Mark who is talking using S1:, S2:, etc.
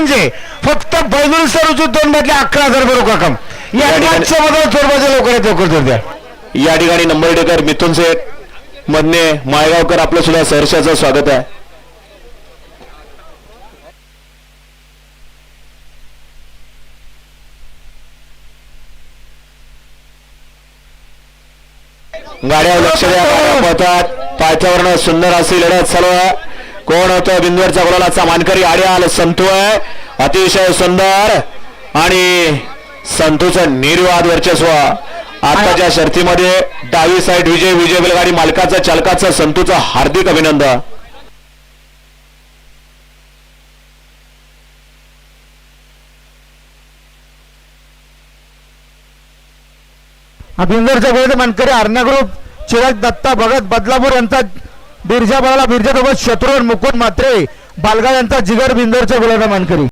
S1: म्हणजे फक्त बैलूर सरूची दोन मधले अकरा हजार रुपये रोख रक्कम या
S2: ठिकाणी-
S1: मध्ये चोरबाजी लवकर जोर द्या
S2: या ठिकाणी नंबरडेकर मिथुन शेठ मधने माळगावकर आपलं सुद्धा सहर्षाचं स्वागत आहे. गाड्या लक्ष द्या पळतात पायथ्यावरनं सुंदर अशी लढत चालू आहे. कोण होतं? बिंदूरचा गुलालाचा मानकरी आड्याल संतू आहे. अतिशय सुंदर. आणि संतूचं निर्वाद वर्चस्व आताच्या शर्तीमध्ये. डावी साईड विजय विजय बैलगाडी मालकाचं चालकाचं संतूचं हार्दिक अभिनंदन.
S1: बिंदरच्या गोळीचे मानकरी अर्णा ग्रुप चिराग दत्ता भगत बदलापूर यांचा बिरजा बळाला बिरजा सोबत शत्रुघ्न मुकुंद मात्रे बालगाव यांचा जिगर बिंदरच्या गोळ्याचा मानकरी